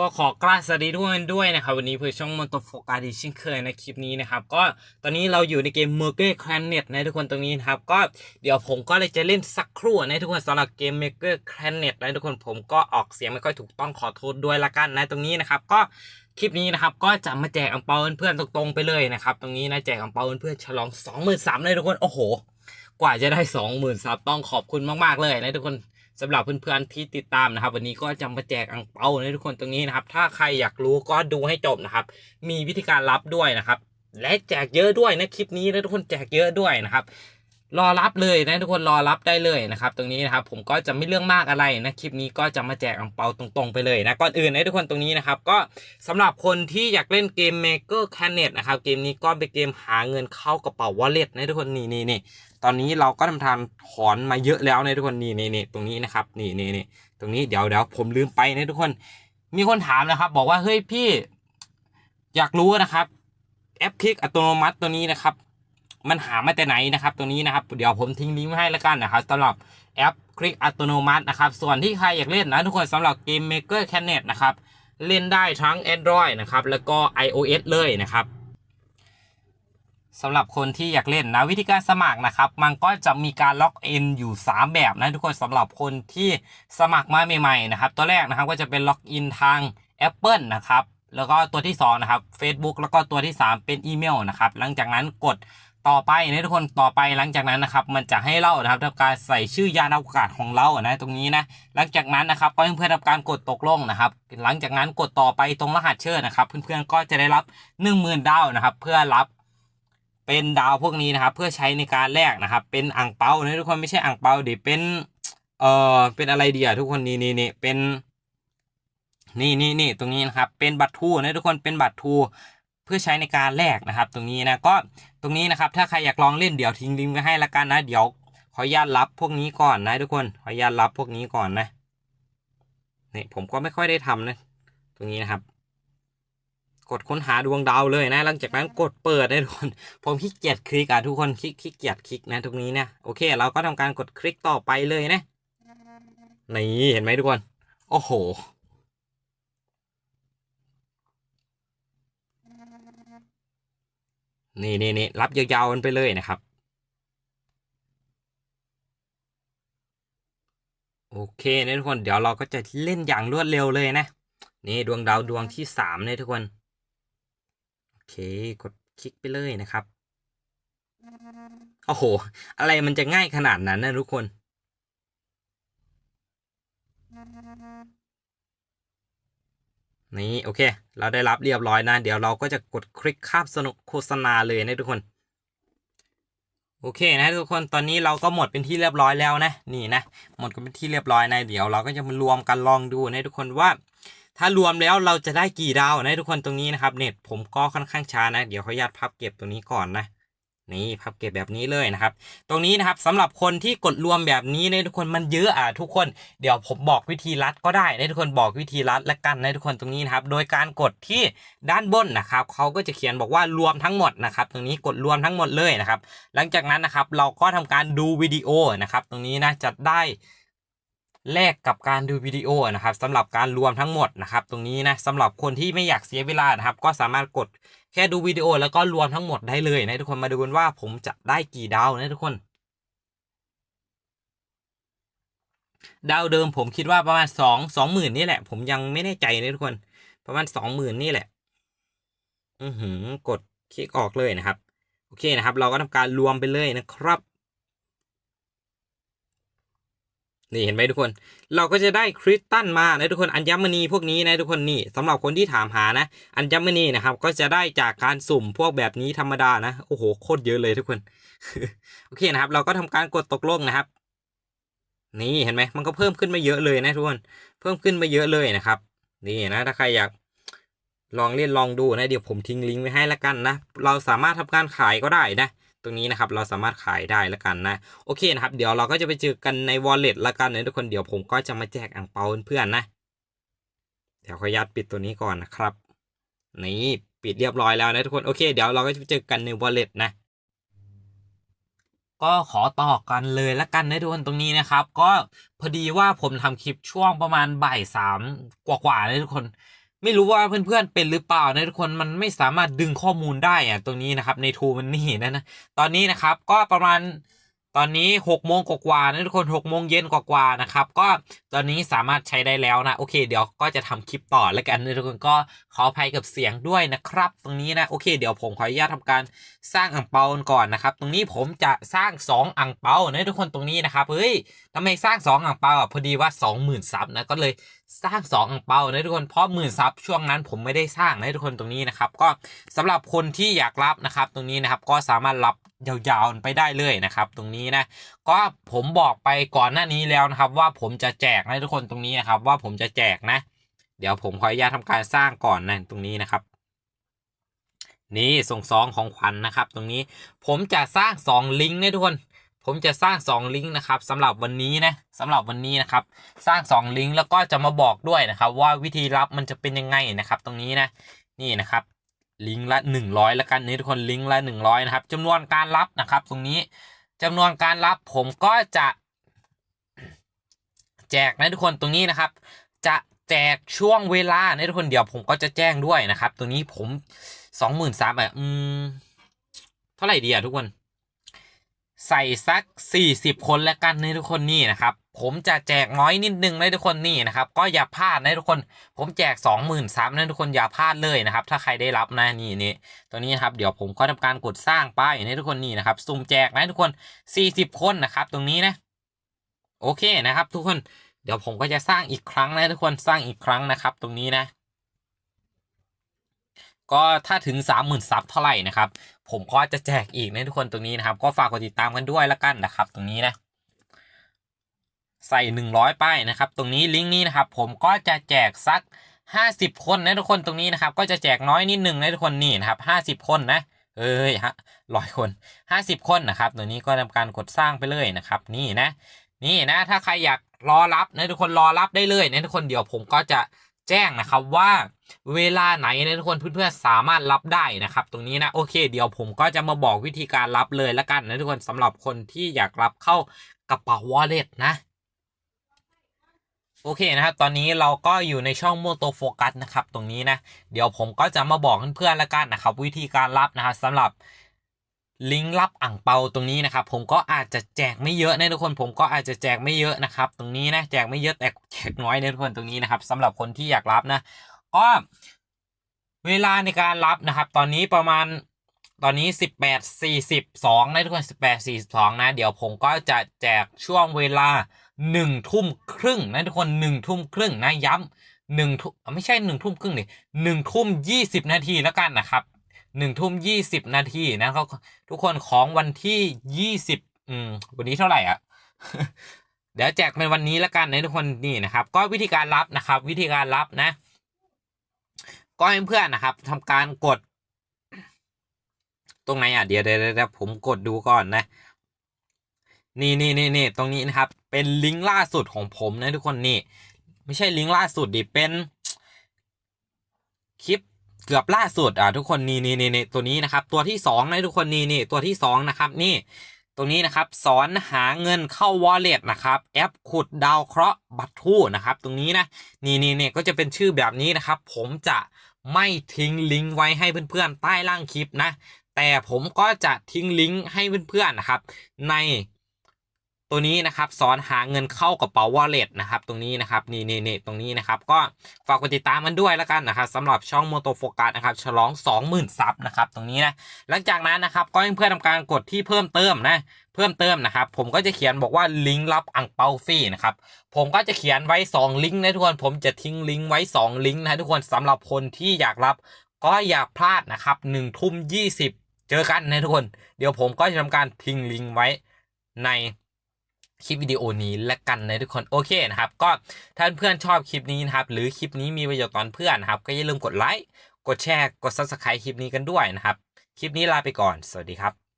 ก็ขอกราบสวัสดีทุกคนด้วยนะครับ วันนี้เพื่อช่องมอนตโฟกัสดีเช่นเคยในคลิปนี้นะครับ ก็ตอนนี้เราอยู่ในเกม m e r g e r Planet นะทุกคนตรงนี้นะครับ ก็เดี๋ยวผมก็เลยจะเล่นสักครู่นะทุกคนสำหรับเกม m e r g e r Planet นะทุกคนผมก็ออกเสียงไม่ค่อยถูกต้องขอโทษด้วยละกันนะตรงนี้นะครับ ก็คลิปนี้นะครับก็จะมาแจกอังเปาเพื่อนๆตรงๆไปเลยนะครับ ตรงนี้นะแจกอังเปาเพื่อนๆฉลอง 23,000เลยทุกคนโอ้โห กว่าจะได้ 20,000ซับต้องขอบคุณมากๆเลยนะทุกคน สำหรับเพื่อนๆที่ติดตามนะครับ วันนี้ก็จะมาแจกอังเปาให้ทุกคนตรงนี้นะครับ ถ้าใครอยากรู้ก็ดูให้จบนะครับ มีวิธีการรับด้วยนะครับ และแจกเยอะด้วยนะคลิปนี้นะทุกคนแจกเยอะด้วยนะครับ รอรับเลยนะทุกคนรอรับได้เลยนะครับตรงนี้นะครับผมก็จะไม่เรื่องมากอะไรนะคลิปนี้ก็จะมาแจกอังเปาตรงๆไปเลยนะก่อนอื่นนะทุกคนตรงนี้นะครับก็สำหรับคนที่อยากเล่นเกม Maker Canet นะครับเกมนี้ก็เป็นเกมหาเงินเข้ากระเป๋า wallet นะทุกคนนี่นี่นี่ตอนนี้เราก็ทำทานถอนมาเยอะแล้วนะทุกคนนี่นี่นี่ตรงนี้นะครับนี่นี่นี่ตรงนี้เดี๋ยวเดี๋ยวผมลืมไปนะทุกคน มีคนถามนะครับ บอกว่าเฮ้ยพี่ อยากรู้นะครับแอปคลิกอัตโนมัติตัวนี้นะครับ มันหามาแต่ไหนนะครับ ตัวนี้นะครับ เดี๋ยวผมทิ้งลิงก์ไว้ให้แล้วกันนะครับสำหรับแอปคลิกอัตโนมัตินะครับ ส่วนที่ใครอยากเล่นนะทุกคนสำหรับเกม Maker Canet นะครับ เล่นได้ทั้ง Android นะครับ แล้วก็ iOS เลยนะครับสำหรับคนที่อยากเล่นนะวิธีการสมัครนะครับ มันก็จะมีการล็อกอินอยู่ 3 แบบนะทุกคนสำหรับคนที่สมัครมาใหม่ๆนะครับตัวแรกนะครับก็จะเป็นล็อกอินทาง Apple นะครับแล้วก็ตัวที่2นะครับ Facebook แล้วก็ตัวที่ 3 เป็นอีเมลนะครับหลังจากนั้นกด ต่อไปนะทุกคนต่อไปหลังจากนั้นนะครับ มันจะให้เรานะครับทำการใส่ชื่อยานอวกาศของเรานะตรงนี้นะหลังจากนั้นนะครับก็เพื่อนๆทำการกดตกลงนะครับ หลังจากนั้นกดต่อไปตรงรหัสเชิญนะครับ เพื่อนๆก็จะได้รับ 10,000ดาวนะครับ เพื่อรับเป็นดาวพวกนี้นะครับ เพื่อใช้ในการแลกนะครับ เป็นอ่างเปานะทุกคนไม่ใช่อ่างเปาดิเป็นเอ่อเป็นอะไรเดียทุกคนนี่นี่นี่เป็นนี่นี่นี่ตรงนี้นะครับ เป็นบัตรทูนะทุกคนเป็นบัตรทู พื่อใช้ในการแลกนะครับ ตรงนี้นะก็ตรงนี้นะครับถ้าใครอยากลองเล่นเดี๋ยวทิ้งลิงก์ไว้ให้ละกันนะเดี๋ยวขออนุญาตรับพวกนี้ก่อนนะทุกคนขออนุญาตรับพวกนี้ก่อนนะนี่ผมก็ไม่ค่อยได้ทำนะ ตรงนี้นะครับ กดค้นหาดวงดาวเลยนะ หลังจากนั้นกดเปิดนะทุกคน ผมขี้เกียจคลิกอะทุกคนขี้ขี้เกียจคลิกนะตรงนี้นะโอเค เราก็ทำการกดคลิกต่อไปเลยนะนี่เห็นไหมทุกคน โอ้โห นี่นี่นี่รับยาวๆกันไปเลยนะครับ โอเคนะทุกคนเดี๋ยวเราก็จะเล่นอย่างรวดเร็วเลยนะ นี่ดวงดาวดวงที่สามเลยทุกคน โอเคกดคลิกไปเลยนะครับ โอ้โห อะไรมันจะง่ายขนาดนั้นนะทุกคน นี่โอเค เราได้รับเรียบร้อยนะ เดี๋ยวเราก็จะกดคลิกข้ามสนุกโฆษณาเลยนะทุกคน โอเคนะทุกคนตอนนี้เราก็หมดเป็นที่เรียบร้อยแล้วนะนี่นะหมดกันเป็นที่เรียบร้อยนะเดี๋ยวเราก็จะมารวมกันลองดูนะทุกคนว่า ถ้ารวมแล้วเราจะได้กี่ดาวนะทุกคนตรงนี้นะครับเน็ตผมก็ค่อนข้างช้านะ เดี๋ยวขออนุญาตพับเก็บตรงนี้ก่อนนะ นี่พับเก็บแบบนี้เลยนะครับ ตรงนี้นะครับสำหรับคนที่กดรวมแบบนี้นะทุกคนมันเยอะอะทุกคนเดี๋ยวผมบอกวิธีรัดก็ได้นะทุกคนบอกวิธีรัดและกันนะทุกคนตรงนี้นะครับ โดยการกดที่ด้านบนนะครับเขาก็จะเขียนบอกว่ารวมทั้งหมดนะครับ ตรงนี้กดรวมทั้งหมดเลยนะครับ หลังจากนั้นนะครับเราก็ทำการดูวิดีโอนะครับ ตรงนี้นะจะได้แลกกับการดูวิดีโอนะครับสำหรับการรวมทั้งหมดนะครับ ตรงนี้นะสำหรับคนที่ไม่อยากเสียเวลานะครับ ก็สามารถกด แค่ดูวิดีโอแล้วก็รวมทั้งหมดได้เลยนะทุกคนมาดูกันว่าผมจะได้กี่ดาวนะทุกคน ดาวเดิมผมคิดว่าประมาณสองสองหมื่นนี่แหละ ผมยังไม่แน่ใจนะทุกคน ประมาณสองหมื่นนี่แหละ อือหือกดคลิกออกเลยนะครับ โอเคนะครับ เราก็ทำการรวมไปเลยนะครับ นี่เห็นไหมทุกคน เราก็จะได้คริสตัลมานะทุกคนอัญมณีพวกนี้นะทุกคนนี่สำหรับคนที่ถามหานะ อัญมณีนะครับ ก็จะได้จากการสุ่มพวกแบบนี้ธรรมดานะโอ้โหโคตรเยอะเลยทุกคนโอเคนะครับ เราก็ทำการกดตกลงนะครับ นี่เห็นไหมมันก็เพิ่มขึ้นมาเยอะเลยนะทุกคนเพิ่มขึ้นมาเยอะเลยนะครับ นี่นะถ้าใครอยากลองเล่นลองดูนะเดี๋ยวผมทิ้งลิงก์ไว้ให้ละกันนะเราสามารถทำการขายก็ได้นะ ตรงนี้นะครับเราสามารถขายได้และกันนะ โอเคนะครับ เดี๋ยวเราก็จะไปเจอกันใน wallet ละกันนะทุกคนเดี๋ยวผมก็จะมาแจกอ่างเปาเพื่อนๆนะ เดี๋ยวขออนุญาตปิดตัวนี้ก่อนนะครับนี่ปิดเรียบร้อยแล้วนะทุกคนโอเคเดี๋ยวเราก็จะไปเจอกันใน wallet นะก็ขอต่อกันเลยละกันนะทุกคนตรงนี้นะครับ ก็พอดีว่าผมทำคลิปช่วงประมาณบ่ายสามกว่าๆเลยทุกคน ไม่รู้ว่าเพื่อนๆเป็นหรือเปล่านะทุกคนมันไม่สามารถดึงข้อมูลได้อะตรงนี้นะครับในทูมันนี่นะนะตอนนี้นะครับก็ประมาณตอนนี้หกโมงกว่าๆนะทุกคนหกโมงเย็นกว่าๆนะครับก็ตอนนี้สามารถใช้ได้แล้วนะโอเค เดี๋ยวก็จะทำคลิปต่อแล้วกันนะทุกคนก็ขออภัยกับเสียงด้วยนะครับ ตรงนี้นะโอเค เดี๋ยวผมขออนุญาตทำการสร้างอ่างเปาก่อนนะครับ ตรงนี้ผมจะสร้างสองอ่างเปานะทุกคนตรงนี้นะครับเฮ้ยทำไมสร้างสองอ่างเปาอะพอดีว่าสองหมื่นซับนะก็เลย สร้างสองอ่างเปานะทุกคนเพราะหมื่นซับช่วงนั้นผมไม่ได้สร้างนะทุกคนตรงนี้นะครับก็สำหรับคนที่อยากรับนะครับตรงนี้นะครับก็สามารถรับยาวๆไปได้เลยนะครับ ตรงนี้นะก็ผมบอกไปก่อนหน้านี้แล้วนะครับ ว่าผมจะแจกนะทุกคนตรงนี้นะครับ ว่าผมจะแจกนะ เดี๋ยวผมขออนุญาตทำการสร้างก่อนนะตรงนี้นะครับ นี่ส่งซองของขวัญนนะครับ ตรงนี้ผมจะสร้างสองลิงก์นะทุกคน ผมจะสร้าง 2 ลิงก์นะครับสำหรับวันนี้นะสำหรับวันนี้นะครับ สร้าง 2 ลิงก์แล้วก็จะมาบอกด้วยนะครับ ว่าวิธีรับมันจะเป็นยังไงนะครับ ตรงนี้นะนี่นะครับลิงก์ละ 100แล้วกันนี่ทุกคนลิงก์ละ 100นะครับจำนวนการรับนะครับ ตรงนี้จำนวนการรับผมก็จะแจกนะทุกคนตรงนี้นะครับ จะแจกช่วงเวลานะทุกคนเดี๋ยวผมก็จะแจ้งด้วยนะครับ ตรงนี้ผมสองหมื่นสามอะอืมเท่าไหร่ดีอะทุกคน ใส่สัก 40 คนแล้วกันนะทุกคนนี่นะครับ ผมจะแจกน้อยนิดนึงนะทุกคนนี่นะครับ ก็อย่าพลาดนะทุกคน ผมแจก23,000นะทุกคนอย่าพลาดเลยนะครับ ถ้าใครได้รับนะนี่นี่ตัวนี้นะครับเดี๋ยวผมก็ทำการกดสร้างป้ายนะทุกคนนี่นะครับสุ่มแจกนะทุกคน 40 คนนะครับ ตรงนี้นะโอเคนะครับ ทุกคนเดี๋ยวผมก็จะสร้างอีกครั้งนะทุกคนสร้างอีกครั้งนะครับ ตรงนี้นะก็ถ้าถึง 30,000ซับเท่าไหร่นะครับ ผมก็จะแจกอีกนะทุกคนตรงนี้นะครับ ก็ฝากกดติดตามกันด้วยละกันนะครับ ตรงนี้นะใส่ 100 ป้ายนะครับ ตรงนี้ลิงก์นี้นะครับ ผมก็จะแจกสัก 50 คนนะทุกคนตรงนี้นะครับ ก็จะแจกน้อยนิดหนึ่งนะทุกคนนี่นะครับ 50 คนนะเอ้ยฮะร้อยคน 50 คนนะครับตัวนี้ก็ทำการกดสร้างไปเลยนะครับ นี่นะ นี่นะ ถ้าใครอยากรอรับนะทุกคนรอรับได้เลยนะทุกคนเดี๋ยวผมก็จะ แจ้งนะครับว่าเวลาไหนนะทุกคนเพื่อนๆสามารถรับได้นะครับ ตรงนี้นะโอเค เดี๋ยวผมก็จะมาบอกวิธีการรับเลยละกันนะทุกคนสำหรับคนที่อยากรับเข้ากระเป๋าวอลเล็ตนะโอเคนะครับ ตอนนี้เราก็อยู่ในช่องโมโตโฟกัสนะครับ ตรงนี้นะ เดี๋ยวผมก็จะมาบอกเพื่อนๆละกันนะครับ วิธีการรับนะครับสำหรับ ลิงก์รับอ่างเปาตรงนี้นะครับ ผมก็อาจจะแจกไม่เยอะนะทุกคนผมก็อาจจะแจกไม่เยอะนะครับ ตรงนี้นะแจกไม่เยอะแต่แจกน้อยนะทุกคนตรงนี้นะครับสำหรับคนที่อยากรับนะก็เวลาในการรับนะครับ ตอนนี้ประมาณตอนนี้สิบแปดสี่สิบสองนะทุกคนสิบแปดสี่สองนะ เดี๋ยวผมก็จะแจกช่วงเวลาหนึ่งทุ่มครึ่งนะทุกคนหนึ่งทุ่มครึ่งนะย้ำหนึ่งทุ่มไม่ใช่หนึ่งทุ่มครึ่งดิหนึ่งทุ่มยี่สิบนาทีแล้วกันนะครับ หนึ่งทุ่มยี่สิบนาทีนะครับทุกคนของวันที่ยี่สิบอืมวันนี้เท่าไหร่อะเดี๋ยวแจกเป็นวันนี้แล้วกันนะทุกคนนี่นะครับ ก็วิธีการรับนะครับ วิธีการรับนะ ก็ให้เพื่อนนะครับทำการกด ตรงไหนอะเดี๋ยวเดี๋ยวผมกดดูก่อนนะนี่นี่นี่นี่ตรงนี้นะครับ เป็นลิงก์ล่าสุดของผมนะทุกคนนี่ ไม่ใช่ลิงก์ล่าสุดดิเป็นคลิป กือบล่าสุดอะทุกคนนี่นี่นี่ตัวนี้นะครับ ตัวที่สองนะทุกคนนี่นี่ตัวที่สองนะครับนี่ตรงนี้นะครับสอนหาเงินเข้า wallet นะครับแอปขุดดาวเคราะห์บัตรทู่นะครับ ตรงนี้นะนี่นี่นี่ก็จะเป็นชื่อแบบนี้นะครับ ผมจะไม่ทิ้งลิงก์ไว้ให้เพื่อนๆใต้ล่างคลิปนะแต่ผมก็จะทิ้งลิงก์ให้เพื่อนๆนะครับ ใน ตัวนี้นะครับสอนหาเงินเข้ากระเป๋า wallet นะครับตรงนี้นะครับนี่นี่นี่ตรงนี้นะครับก็ฝากกดติดตามมันด้วยแล้วกันนะครับสำหรับช่องโมโตโฟกัสนะครับฉลอง 20,000ซับนะครับตรงนี้นะหลังจากนั้นนะครับก็ให้เพื่อนทำการกดที่เพิ่มเติมนะเพิ่มเติมนะครับผมก็จะเขียนบอกว่าลิงก์รับอังเปาฟรีนะครับผมก็จะเขียนไว้ 2 ลิงก์นะทุกคนผมจะทิ้งลิงก์ไว้ 2 ลิงก์นะทุกคนสำหรับคนที่อยากรับก็อย่าพลาดนะครับหนึ่งทุ่มยี่สิบเจอกันนะทุกคน เดี๋ยวผมก็จะทำการทิ้งลิงก์ไว้ใน คลิปวิดีโอนี้และกันนะทุกคนโอเคนะครับก็ถ้าเพื่อนชอบคลิปนี้นะครับหรือคลิปนี้มีประโยชน์ตอนเพื่อนนะครับ ก็อย่าลืมกดไลค์กดแชร์กด subscribe คลิปนี้กันด้วยนะครับ คลิปนี้ลาไปก่อน สวัสดีครับ